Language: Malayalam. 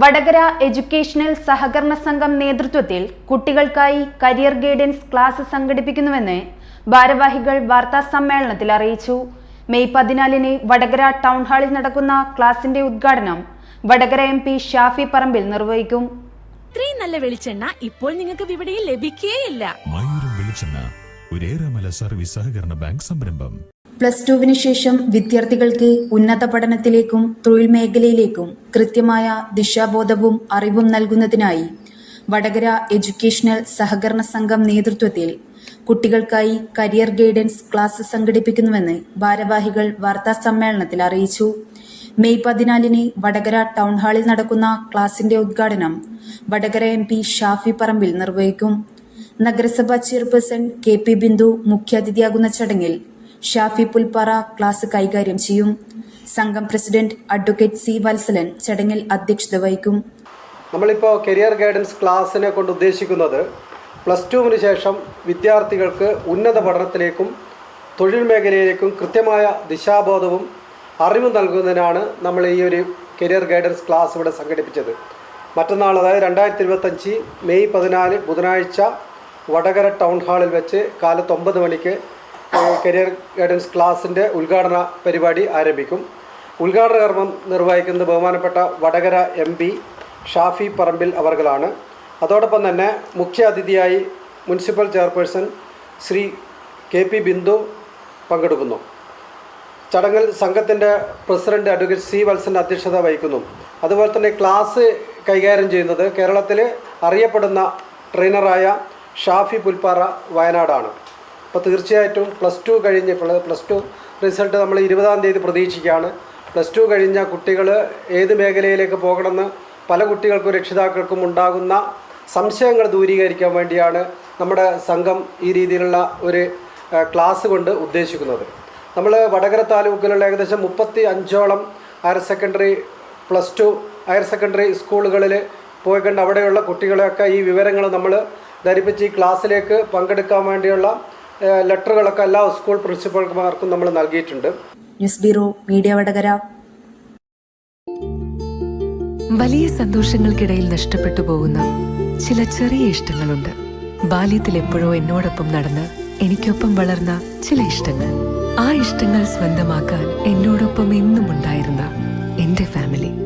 വടകര എഡ്യൂക്കേഷണൽ സഹകരണ സംഘം നേതൃത്വത്തിൽ കുട്ടികൾക്കായി കരിയർ ഗൈഡൻസ് ക്ലാസ് സംഘടിപ്പിക്കുന്നുവെന്ന് ഭാരവാഹികൾ വാർത്താ സമ്മേളനത്തിൽ അറിയിച്ചു. മെയ് പതിനാലിന് വടകര ടൗൺ ഹാളിൽ നടക്കുന്ന ക്ലാസിന്റെ ഉദ്ഘാടനം വടകര എം പി ഷാഫി പറമ്പിൽ നിർവഹിക്കും. ഇത്രയും നല്ല വെളിച്ചെണ്ണ ഇപ്പോൾ നിങ്ങൾക്ക് വിപണിയിൽ ലഭിക്കുകയില്ല സർവീസ് സഹകരണ ബാങ്ക് സംരംഭം. പ്ലസ് ടുവിന് ശേഷം വിദ്യാർത്ഥികൾക്ക് ഉന്നത പഠനത്തിലേക്കും തൊഴിൽ മേഖലയിലേക്കും കൃത്യമായ ദിശാബോധവും അറിവും നൽകുന്നതിനായി വടകര എഡ്യൂക്കേഷണൽ സഹകരണ സംഘം നേതൃത്വത്തിൽ കുട്ടികൾക്കായി കരിയർ ഗൈഡൻസ് ക്ലാസ് സംഘടിപ്പിക്കുന്നുവെന്ന് ഭാരവാഹികൾ വാർത്താ സമ്മേളനത്തിൽ അറിയിച്ചു. മെയ് പതിനാലിന് വടകര ടൗൺ ഹാളിൽ നടക്കുന്ന ക്ലാസിന്റെ ഉദ്ഘാടനം വടകര എം പി ഷാഫി പറമ്പിൽ നിർവഹിക്കും. നഗരസഭാ ചെയർപേഴ്സൺ കെ പി ബിന്ദു മുഖ്യാതിഥിയാകുന്ന ചടങ്ങിൽ ഷാഫി പുൽപ്പാറ ക്ലാസ് കൈകാര്യം ചെയ്യും. സംഘം പ്രസിഡന്റ് അഡ്വക്കേറ്റ് സി വത്സലൻ ചടങ്ങിൽ അധ്യക്ഷത വഹിക്കും. നമ്മളിപ്പോൾ കരിയർ ഗൈഡൻസ് ക്ലാസ്സിനെ കൊണ്ട് ഉദ്ദേശിക്കുന്നത് പ്ലസ് ടുവിന് ശേഷം വിദ്യാർത്ഥികൾക്ക് ഉന്നത പഠനത്തിലേക്കും തൊഴിൽ മേഖലയിലേക്കും കൃത്യമായ ദിശാബോധവും അറിവും നൽകുന്നതിനാണ് നമ്മൾ ഈ ഒരു കരിയർ ഗൈഡൻസ് ക്ലാസ് ഇവിടെ സംഘടിപ്പിച്ചത്. മറ്റന്നാൾ അതായത് രണ്ടായിരത്തി ഇരുപത്തഞ്ച് മെയ് പതിനാല് ബുധനാഴ്ച വടകര ടൗൺ ഹാളിൽ വെച്ച് കാലത്ത് ഒമ്പത് മണിക്ക് കരിയർ ഗൈഡൻസ് ക്ലാസിന്റെ ഉദ്ഘാടന പരിപാടി ആരംഭിക്കും. ഉദ്ഘാടന കർമ്മം നിർവഹിക്കുന്നത് ബഹുമാനപ്പെട്ട വടകര എം പി ഷാഫി പറമ്പിൽ അവർകളാണ്. അതോടൊപ്പം തന്നെ മുഖ്യ അതിഥിയായി municipal chairperson Shri K P Bindu പങ്കെടുക്കുന്നു. ചടങ്ങിൽ സംഘത്തിന്റെ പ്രസിഡന്റ് അഡ്വക്കേറ്റ് സി വത്സൻ അധ്യക്ഷത വഹിക്കുന്നു. അതുപോലെ തന്നെ ക്ലാസ് കൈകാര്യം ചെയ്യുന്നത് കേരളത്തിൽ അറിയപ്പെടുന്ന ട്രെയിനറായ ഷാഫി പുൽപ്പാറ വയനാടാണ്. അപ്പോൾ തീർച്ചയായിട്ടും പ്ലസ് ടു കഴിഞ്ഞ് പ്ലസ് ടു റിസൾട്ട് നമ്മൾ ഇരുപതാം തീയതി പ്രതീക്ഷിക്കുകയാണ്. പ്ലസ് ടു കഴിഞ്ഞ കുട്ടികൾ ഏത് മേഖലയിലേക്ക് പോകണമെന്ന് പല കുട്ടികൾക്കും രക്ഷിതാക്കൾക്കും ഉണ്ടാകുന്ന സംശയങ്ങൾ ദൂരീകരിക്കാൻ വേണ്ടിയാണ് നമ്മുടെ സംഘം ഈ രീതിയിലുള്ള ഒരു ക്ലാസ് കൊണ്ട് ഉദ്ദേശിക്കുന്നത്. നമ്മൾ വടകര താലൂക്കിലുള്ള ഏകദേശം മുപ്പത്തി അഞ്ചോളം higher secondary plus two higher secondary സ്കൂളുകളിൽ പോയി കണ്ട് അവിടെയുള്ള കുട്ടികളെയൊക്കെ ഈ വിവരങ്ങൾ നമ്മൾ ധരിപ്പിച്ച് ഈ ക്ലാസ്സിലേക്ക് പങ്കെടുക്കാൻ വേണ്ടിയുള്ള ലെറ്ററുകളൊക്കെ എല്ലാ സ്കൂൾ പ്രിൻസിപ്പൽമാർക്കും നമ്മൾ നൽകിയിട്ടുണ്ട്. News bureau media Vadakara. വലിയ സന്തോഷങ്ങൾക്കിടയിൽ നഷ്ടപ്പെട്ടു പോകുന്ന ചില ചെറിയ ഇഷ്ടങ്ങളുണ്ട്. ബാല്യത്തിൽ എപ്പോഴോ എന്നോടൊപ്പം നടന്ന് എനിക്കൊപ്പം വളർന്ന ചില ഇഷ്ടങ്ങൾ. ആ ഇഷ്ടങ്ങൾ സ്വന്തമാക്കാൻ എന്നോടൊപ്പം എന്നും ഉണ്ടായിരുന്ന എന്റെ ഫാമിലി.